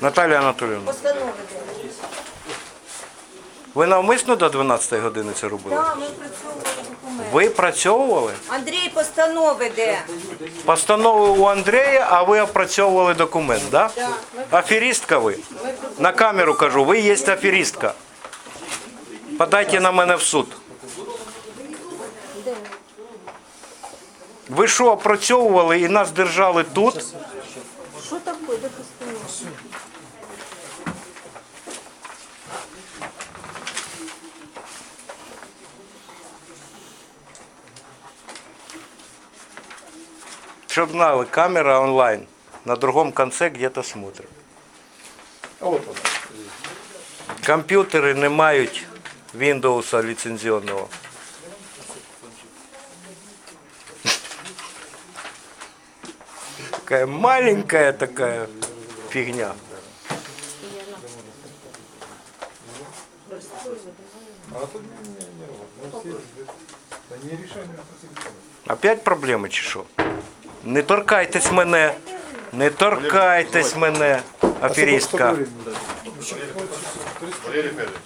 Наталія Анатолійовна, ви навмисно до 12 години це робили? Так, ми працювали документи. Ви працьовували? Андрій, постанови де? Постанови у Андрія, а ви опрацьовували документ, да? Аферістка ви? На камеру кажу, ви є аферістка. Подайте на мене в суд. Ви що опрацьовували і нас держали тут? Що таке? Де? Щоб знали, камера онлайн. На другом конце где-то смотрим. Вот он. Комп'ютери не мають Windows ліцензіонного. Такая маленькая такая фигня. Опять проблеми чи що? Не торкайтесь мене. Не торкайтесь мене, аферістка.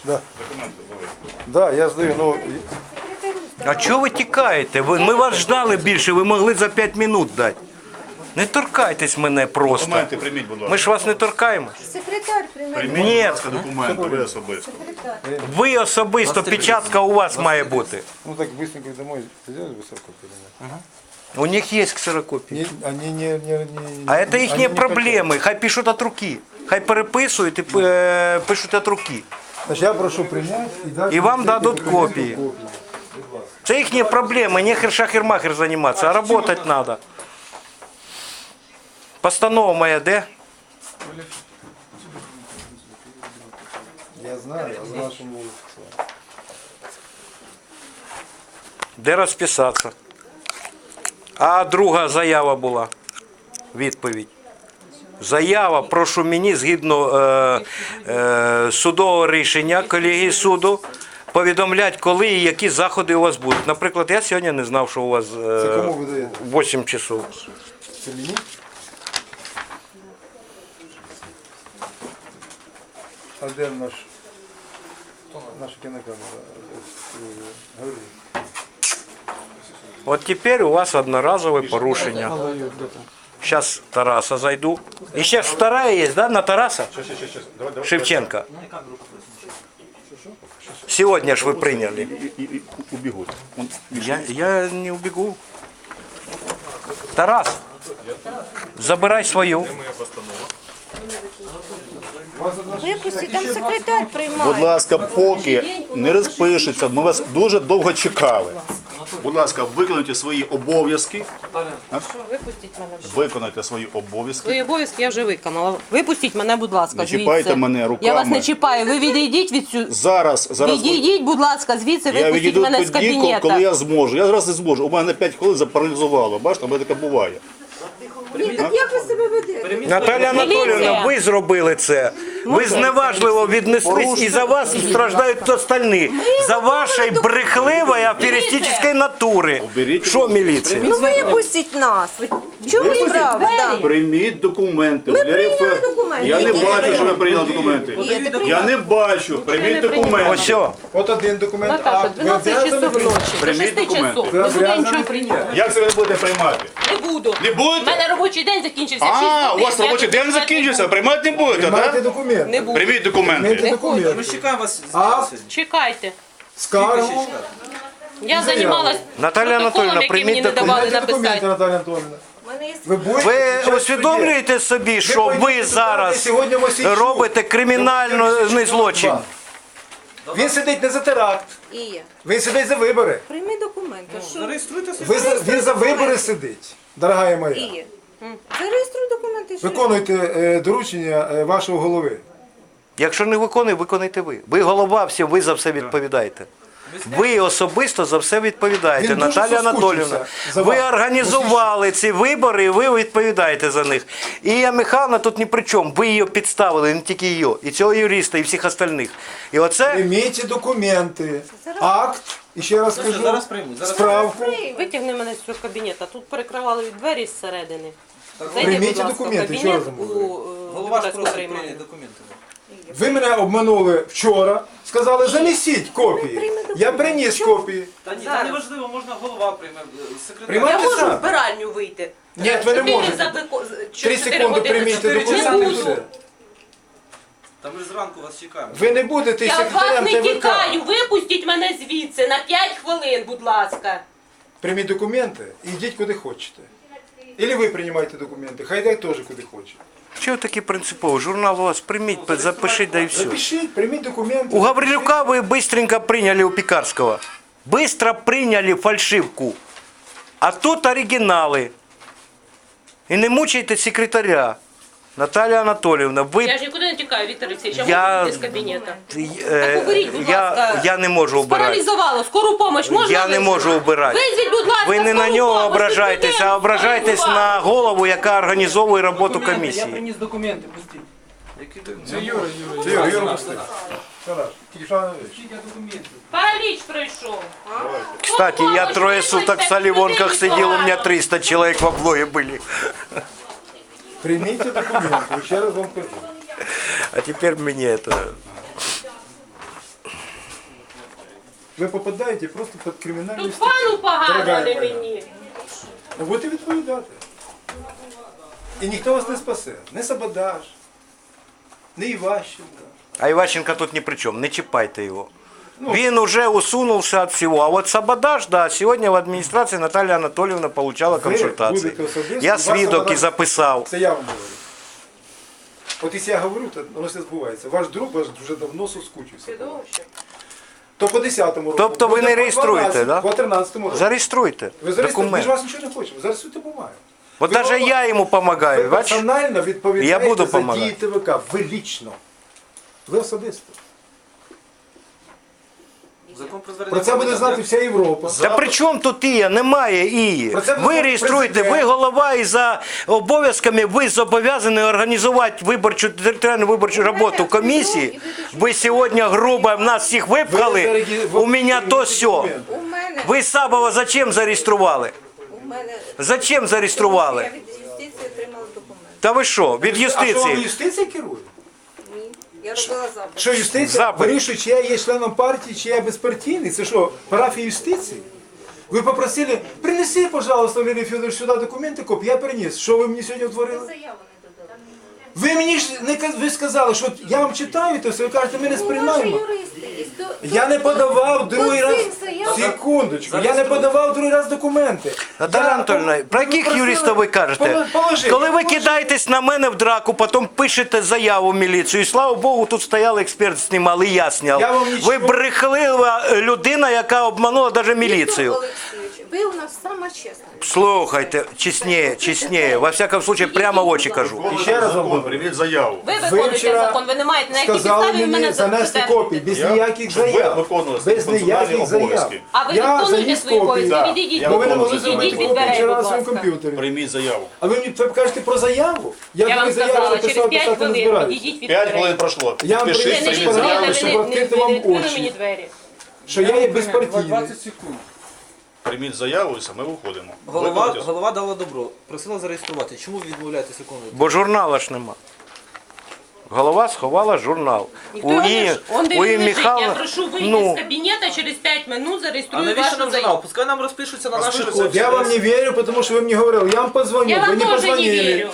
Да. Да, я здаю, ну, А чого ви тікаєте? Ви, ми вас ждали більше, ви могли за 5 минут дати. Не торкайтесь мене просто. Документи прийміть, будь ласка. Ми ж вас не торкаємо. Секретар приймає. Ні, Прийміть, будь ласка, документи, ви особисто. ви особисто, печатка у вас має бути. ну так быстренько домой сделали высокую перенос. У них є ксерокопії. Не, они не, не, не, А це они їхні не проблеми. Хай пишуть від руки. Хай переписують і е, пишуть від руки. хотят. Значит, я прошу принять и дать... И вам мне дадут документы, копии. Це їхні проблеми. Нехер шахер-махер займатися, а працювати треба. Постанова моя де? Я знаю, я знаю. Де розписатися? А друга заява була. Відповідь. Заява, прошу мені згідно е, е, судового рішення колегії суду повідомляти, коли і які заходи у вас будуть. Наприклад, я сьогодні не знав, що у вас Це кому е, ви даєте? 8 часов. Це мені? А де наш... Наша кінокамера? Е, Говори. От тепер у вас одноразове порушення. Зараз Тараса зайду. І ще ж вторая є, да, на Тараса? Щас, щас, щас. Давай, давай. Шевченка. Сегодня ж вы приняли. І, і, і убігуть. Он, Я, я не убегу. Тарас, забирай свою. Випустіть, там секретар приймає. Будь ласка, поки не розпишеться, ми вас дуже довго чекали. Будь ласка, виконуйте свої обов'язки. Випустіть мене вже. Виконуйте свої обов'язки. Свої обов'язки я вже виконала. Випустіть мене, будь ласка, Не звідси. чіпайте мене руками. Я вас не чіпаю. Ви відійдіть від цю... Зараз, зараз Відійдіть, будь ласка, звідси, я випустіть відійду мене з тоді, кабінету. коли я зможу. Я зараз не зможу. У мене 5 хвилин запаралізувало. Бачите, у мене таке буває. Ні, так як ви себе ведете? Наталя Анатолійовна, ви зробили це. Ви зневажливо віднеслись і за вас страждають остальні. За вашої брехливої аферистичної натури. Що міліція? Ну випустіть нас. В чому справа? Да. Прийміть документи. Ми прийняли документи. Я не бачу, що ви прийняли документи. Я не бачу. Прийміть документи. Ось. От один документ. Наташа, акт. 12 часов ночі. До Прийміть 6 документи. часов. Обязані нічого прийняти. Як це ви будете приймати? Не буду. Не У будете? мене робочий день закінчився. в шість А, у годин. вас Я робочий день закінчився, приймати не будете, так? документи. Не буду. Прийміть документи. Документи. Ми чекаємо вас. Акт, Чекайте. скаргу. Я займалась Наталя протоколом, Анатоліївна, який мені прийміть не давали Приймайте документи, написати. Наталя є Ви будете Ви в суді. усвідомлюєте собі, що ви пойдете зараз сьогодні Мосійчук. робите кримінальний злочин? Він сидить не за теракт, і є. він сидить за вибори. Прийми документи. Що? Зареєструйте свій Ви за- він за вибори сидить, дорога І моя. є. Зареєструй документи. що? Виконуйте е, доручення е, вашого голови. Якщо не виконує, виконуйте ви. Ви голова всім, ви за все відповідаєте. Ви особисто за все відповідаєте, Він дуже Наталія соскучився за Ви вами. організували ці вибори, і ви відповідаєте за них. І я Михайловна тут ні при чому. Ви її підставили, не тільки її, і цього юриста, і всіх остальних. І оце Прийміть документи, акт І ще раз скажу, зараз приймуть, зараз справку. Витягни мене з цього кабінету. Тут перекривали двері зсередини. Прийміть будь ласка, в документи, що кабінет разом у говорю? е, Голова ж прийняти документи. Ви мене обманули вчора, сказали, занесіть копії. Я приніс копії. Та ні, та не важливо, можна голова прийме, секретар. Я можу сам. в вбиральню вийти. Ні, ви не Чотири можете. вико- з- Три чотири секунди години. прийміть чотири документи і не все. Та ми зранку вас чекаємо. Ви не будете Я від вас секретарем не ТВК. тікаю. Випустіть мене звідси на 5 хвилин, будь ласка. Прийміть документи і йдіть куди хочете. Ілі ви приймаєте документи, хай дай теж куди хоче. Чого такі принципові? Журнал у вас прийміть, запишіть, да і все. Запишіть, прийміть документи. У Гаврилюка вы быстренько приняли у Пекарского. Быстро приняли фальшивку. А тут оригінали. І не мучайте секретаря. Наталя Анатоліївна, ви Я ж нікуди не тікаю, Віктор Олексійович. Я Я- можу з кабінету. е, Так уберіть, будь я, ласка. я не можу обирати. Паралізувало, скору помощь можна Я не можу обирати. Визвіть, будь ласка, Ви не на нього помощь, ображаєтесь, а ображаєтесь на голову, яка організовує роботу Документи, Я комісії. приніс документи, пустіть. Це Юра, Юра, це Юра, Юра, документів? Параліч пройшов. Кстати, я трое суток в Соливонках сидел, у меня 300 человек в облое были. Прийміть документи, ще раз вам кажу. А теперь мне это... Ви попадаєте просто під кримінальний Тут статті. пану погано, Дорога а не моя. мені. Ну, будете відповідати. І ніхто вас не спасе. Не Сабадаш, не Іващенко. А Иващенко тут ни при чем, не чипайте его. Він уже усунулся от всего. А вот Сабадаш, да, сегодня в администрации Наталья Анатольевна получала консультации. будете особисто, Я вас свідок і Сабадаш- записав. Це я вам говорю. От якщо я говорю, то воно все збувається. Ваш друг ваш вже давно соскучився. То по 10-му року. Тобто ви не по реєструєте, 12, да? По 13-му року. Зареєструйте Ви зареєструєте, ми документ. ж вас нічого не хочемо. Зареєструйте бумагу. Вот Ви даже я ему Ви помогаю. Бачиш? персонально відповідаєте Я буду за помагати. дії ТВК. Ви лічно. Ви особисто. Закон про звернення Про це буде знати вся Європа. Та при чому тут ія? Немає ії. Це Ви реєструєте, ви президент. голова і за обов'язками ви зобов'язані організувати виборчу територіальну виборчу роботу комісії. Ви сьогодні грубо в нас всіх випхали. У мене то все. У мене, Ви Сабова зачем зареєстрували? у мене Зачем зареєстрували? я від юстиції отримала документи. Та ви що, від А що юстиції? юстиція керує? Я робила запит. Що юстиція Запит. вирішує, чи я є членом партії, чи я безпартійний? Це що, парафія юстиції? Ви попросили, принеси, пожалуйста, Лілі Федорович, сюди документи, коп, я приніс. Що ви мені сьогодні утворили? Ви мені ж не каз- ви сказали, що я вам читаю, то все, ви кажете, ми не сприймаємо. Я не подавав другий раз. Секундочку, я не подавав другий раз документи. Наталя Анатольовна, про яких юристів ви кажете? Положи. Коли ви кидаєтесь на мене в драку, потім пишете заяву в міліцію, і слава Богу, тут стояли експерт, знімали, я зняв. Я вам нічого- Ви брехлива людина, яка обманула навіть міліцію. Нас сама чесна. Слухайте, чесніє, чесніє. Во всякому случаю, прямо в очі кажу. І ще раз вам говорю. прийміть заяву. Ви Ви виконуєте закон, ви не маєте на якій Сказали підставі мене мені занести копії, без Я? ніяких Щоб ви заяв. виконували свої Без функціональні ніяких заяв. обов'язки. А ви Я виконуєте заніс свої обов'язки, Да. відійдіть. Я Бо ви не свої зробити Відійдіть від копію дверей, вчора на своєму ласка. комп'ютері. Прийміть заяву. А ви мені кажете про заяву? Я вам заяву сказала, через написав, 5 писати не хвилин відійдіть від П'ять дверей. хвилин пройшло. Я вам не свої Спеціально, відкрили, щоб відкрити вам відкрили очі. двері. Що я є безпартійний. 20 секунд Прийміть заяву і все, ми виходимо. Голова, Виконуйте. голова дала добро, просила зареєструвати. Чому ви відмовляєтесь виконувати? Бо журнала ж нема. Голова сховала журнал. Ніхто У його Ії, не ж- Он де у він Ії лежить. Я Михайловна, прошу вийти ну, з кабінету, через 5 минут А зареєструю навіщо вашу нам заяву. журнал? Пускай нам розпишуться на наших Розпишуться. коді. Я вам не верю, тому що ви мені говорили. Я вам позвоню, Я ви вам не тоже не позвонили. верю.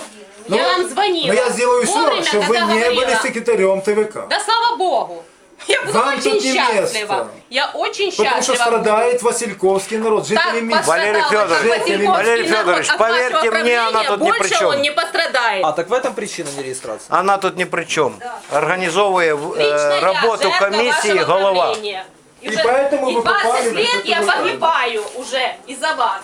Ну, Я вам звонила. Но я сделаю все, Вовремя, чтобы вы когда не говорила. были секретарем ТВК. Да слава Богу. Я буду Вам очень тут не счастлива. место. Я очень Потому что счастлива. страдает Васильковский народ, жители Так Минска. Валерий пострадал Федорович, этот Васильковский Валерий народ Федорович, от вашего поверьте мне, правления, она тут ни при больше чем. он не пострадает. А, так в этом причина нереєстрації? Вона тут ні при чому. Організовує в- е, Лично я роботу жертва комісії вашего голова. правления. И уже- поэтому и вы 20 попали в лет эту я ТВК. погибаю уже из-за вас.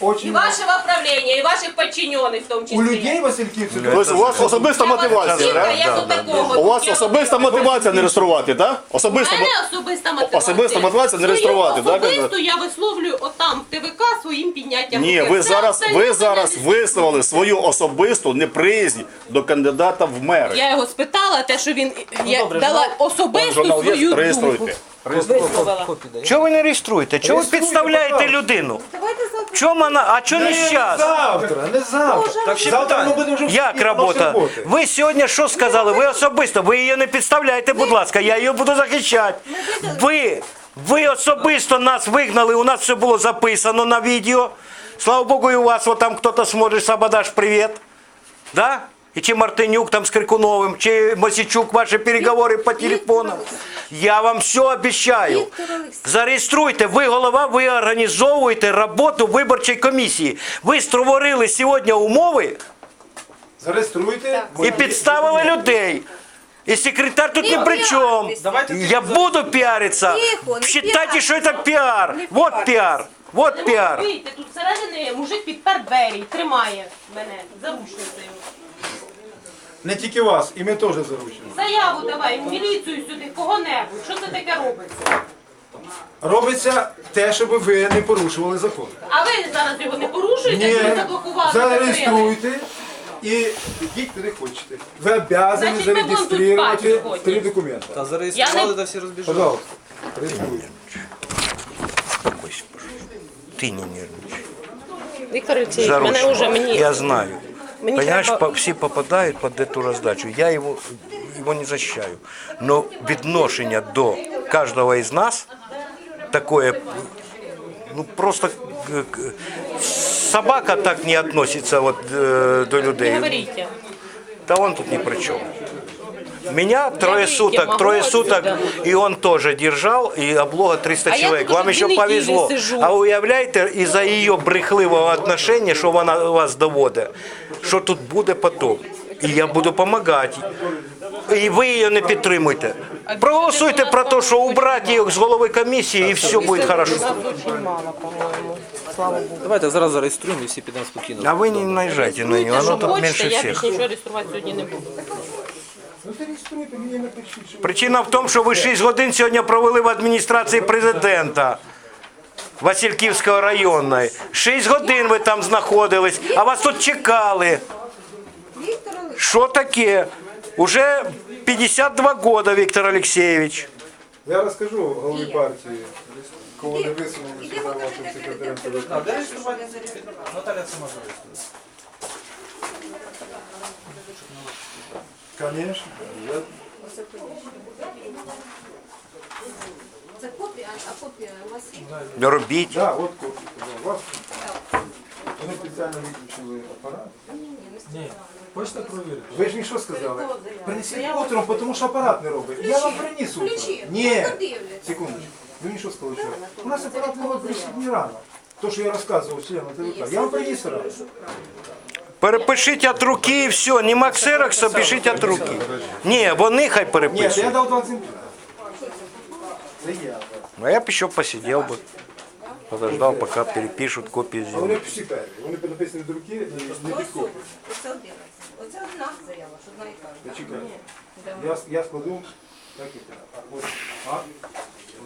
И Очень вашего правления, и ваших подчиненных в том числе. у людей Васильківців. Тобто у вас особиста Я вас мотивація, жінка, я тут такого. У вас особиста мотивація не реєструвати, так? У Особиста мене мо- особиста мотивація. Особиста мотивація не реєструвати, Свою так? Особисту я висловлюю отам в ТВК своїм підняттям. Ні, руки. ви Все зараз, остальне ви мене зараз не висловили свою особисту неприязнь до кандидата в мери. Я його спитала, те, що він я добре, дала особисту Журнал є, свою думку. Чого ви не реєструєте? Чого ви підставляєте людину? Давайте завтра. Чому вона, а что не зараз? завтра, не завтра. Так, ще завтра ми будемо вже в Як суді, робота? роботи. Ви сьогодні що сказали? Ви особисто, ви її не підставляєте, будь ласка, я її буду захищати. Ви, ви особисто нас вигнали, у нас все було записано на відео. Слава Богу, і у вас вот там хтось смотрит, Сабадаш, привіт. Да? І чи Мартинюк там з Крикуновим, чи Мосічук, ваші переговори по телефону. Я вам все Олексійович. Зареєструйте, ви голова, ви організовуєте роботу виборчої комісії. Ви створили сьогодні умови Зареєструйте. і підставили людей. І секретар тут ні при чому. Давайте Я буду піаритися. Тихо, не Считайте, що це піар. Не Вот піар. Вот піар. Вийти, тут всередині мужик підпер двері, тримає мене заручницею. Не тільки вас, і ми теж заручені. Заяву давай, в міліцію сюди, кого-небудь. Що це таке робиться? Робиться те, щоб ви не порушували закон. А ви зараз його не порушуєте, Ні, ви заблокували. закрили. зареєструйте і йдіть куди хочете. Ви обязані Значить, ми будемо тут зареєструвати спати три документи. Та зареєстрували, Я не- та всі розбіжали. Пожалуйста, реєструйте. Успокойся, пожалуйста. Ты не нервничай. Віктор Олексійович, мене вже мені. Я знаю. Мені Понимаешь, треба- по- все попадают под эту раздачу. Я его, его не защищаю. Но відношення до каждого из нас такое, ну просто к- к- собака так не относится вот, э, до Не людей. говоріть. Да он тут ни при чем. Меня трое говорите, суток, могу трое отсюда. суток, и он тоже держал, и облога 300 А я человек. тут Вам уже еще дві неділі повезло. сижу. А уявляєте, із-за її брехливого отношення, що вона вас доводить, що тут буде потім. І я буду допомагати. І ви її не підтримуйте. Проголосуйте про те, що убрати її з голови комісії, і все буде хорошо. Нас дуже мало, по-моєму. Слава Богу. Давайте зараз зареєструємо і всі підемо спокійно. А ви не наїжджайте на нього, Що воно тут хочете, менше я всіх. більше нічого реєструвати сьогодні не буду. Ну зареєструйте, мені напишіть, що Причина в тому, що ви 6 годин сьогодні провели в адміністрації президента Васильківської районної. 6 годин ви там знаходились, а вас тут чекали. Віктор. Що таке? Уже 52 года, Віктор Олексійович. Я розкажу голові партії, кого не висунули Іди сюди покажи, вашим секретарем. Наталя сама зареєструє. Конечно. Я Це копія, а копія у вас є? Робіть. Да, от копія. У вас вони спеціально виключили апарат. Хочете провірити? Ви ж мені що сказали? Принесіть утром, тому що апарат не робить. Я вам приніс утром. Ключі. Ні. Секундочку. Ви мені що сказали? вчора? У нас апарат не робить дні рано. То, що я розказував членам ТВК. Я вам приніс рано. Перепишіть від руки і все. Нема ксерокса, пишіть від руки. Ні, вони хай Ні, я. Це я. А я б ще посидів би. Подождав, поки перепишуть копії А вони зробити. всі. Вони написані від руки, і не Ось підкоплені. Оце один. Оце одна заява, що одна і кажуть. Чекайте. Я, я складу, так і так. А, От, а, от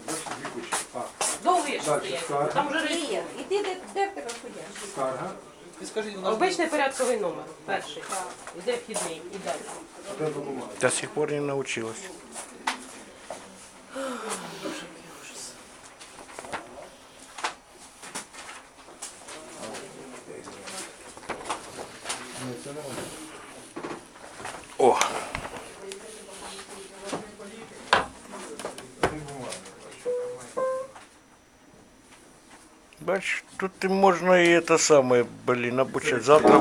бачите, дві кучі. А, Довго є Дальше, стоять. скарга. Там вже Ні, реєструє. іди, де, де в тебе ходять? скарга. Обичний порядковий номер. Перший. Іде вхідний. І далі. До сих пор не навчилась. бачиш, тут і можна і це саме, блін, обучати. Завтра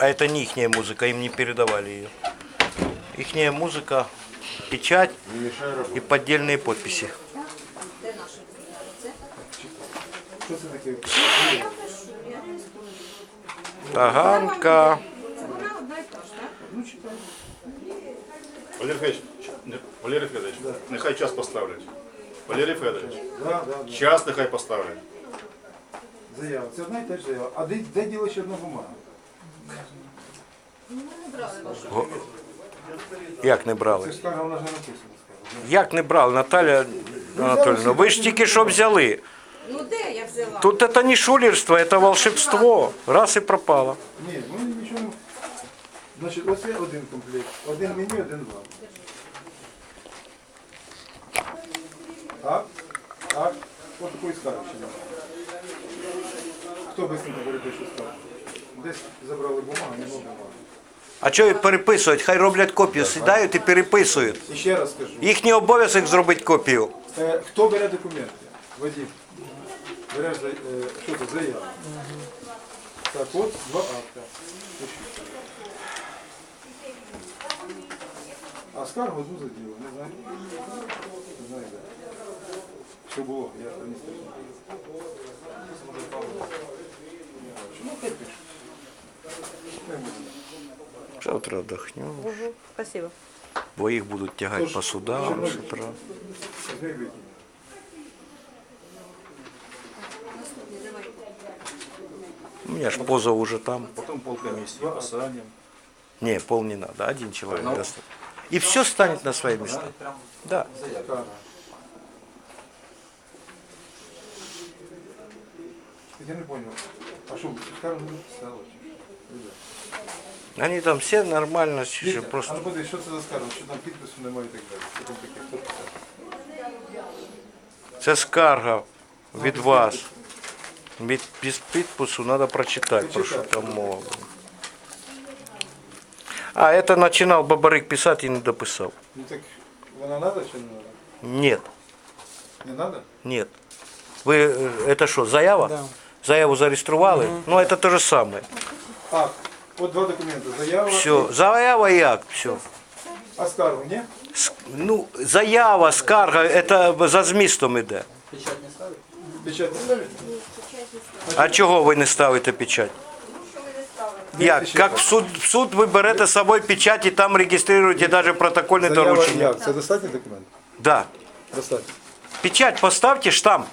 А это не ихняя музыка, им не передавали ее. Ихняя музыка, печать и поддельные подписи. Що це таке? Таганка. Вона одна і та ж, так? Валерій Федорович, не- Валерій Федорович, нехай час поставлять. Валерій Федорович, Да, да, да. час нехай поставлять. Заява. Це одна і та ж заява. А де, де діло ще одна бумага? Як не Це брали? ж скарга, вона ж не написана. скарга. Як не брали, Наталя Анатольевна? Ви ж тільки що взяли. Ну де я взяла? Тут это не шулерство, это волшебство. Раз і пропало. Ні, ну нічого. не- Значить, оце один комплект. Один мені, один вам. Акт, акт, от такої скарги ще немає. Хто быстренько перепише скаргу? Десь забрали бумагу, не було бумаги. А що переписують? Хай роблять копію, сідають і переписують. І ще раз скажу. Їхній обов'язок зробити копію. Е, Хто бере документи? Вадим. Береш за- е, що це, заяву. Так, от два акта. Пишіть. А скаргу одну заділо, не знаю. Не знаю, де. Що було, я не стежу. Чому хай пишуть? Не буде. Завтра вдохню, Угу, спасибо. бо їх будуть тягати по судам з утра. Візьми і викинь. У меня ж позов уже там. Потім полкомісії, посадимо. Не, пол не надо, один человек достаточно. И все станет на свои места. Да. Я не понял. А що, скаргу не написали? Они там все нормально, Вітя, еще а просто... ну подивись, що це за скарга, що там підпису немає і так далі. Що там таке? Хто писав? Це скарга від вас. Від без підпису треба прочитати, про що там мова. була. А, это начинал Бабарик писать и не дописал. Ну так вона надо чи не надо? Нет, Не надо? нет. Ви, е, это що, заява? Заяву зареєстрували? Ну, это то же самое. А, от два документи. Заява. Все, заява і акт, все. А скаргу, ні? Ну, заява, скарга, это за змістом іде. Печать не ставить? Печать не ставить? А чого ви не ставите печать? Як? Як в суд, в суд ви берете з собою печать і там реєструєте навіть протокольне Заява доручення? як? Це достатній документ? Да. Достатньо. Печать поставьте, штамп.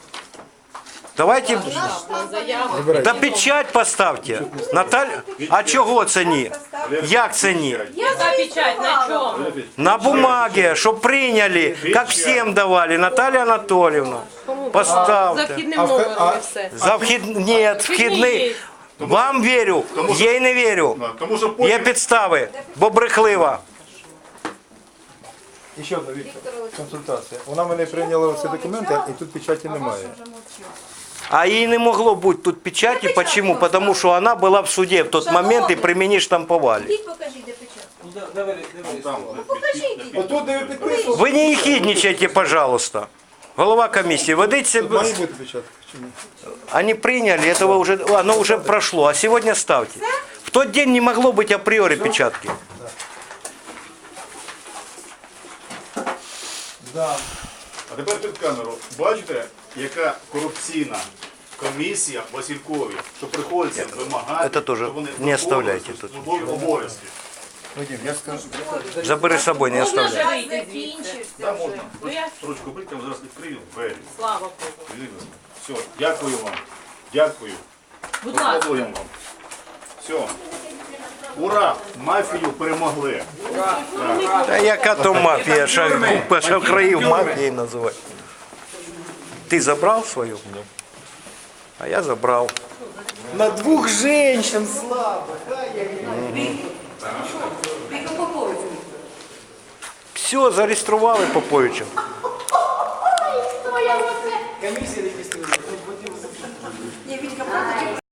Давайте. Да печать поставте. Наталя, а чого це ні? Як це ні? Яка печать на чому? На бумаге, щоб прийняли, як всім давали. Наталя Анатолівна, За поставте. вхідним номером і все. За вхід... Ні, вхідний. Вам вірю, їй не вірю. Тому що Є потім підстави, бо брехлива. І ще одна Віктор, консультація. Вона мене прийняла оці документи, і тут печаті немає. А їй не могло бути тут печаті. Почему? Потому що вона була в суді в той момент і при мені штампували. Ідіть покажіть, де печатка. Ну, де, де ви, де ви там Покажіть. Отут, де ви підписували, Ви не ехидничайте, пожалуйста. Голова комісії, ведіть тут себе. має бути печатка чи ні? Они приняли, этого уже, оно уже прошло, а сегодня ставьте. В тот день не могло быть априори печатки. Да. А тепер під камеру. Бачите, яка корупційна комісія в Василькові, що приходиться вимагати, Це теж щоб вони не оставляйте виконували тут. службові обов'язки. Вадим, я скажу. Забери с собой, не Можна оставляй. вже вийти звідси. Да, можна. Ну, я- Строчку бити, я зараз відкрию двері. Слава Богу. Все, дякую вам. Дякую. Будь ласка. Вам. Все. Ура! Мафію перемогли. Да яка то мафія, шаг- шахраїв мафією називають. Ти забрав свою? А я забрав. На двух женщин, слава. Все, зареєстрували Поповича.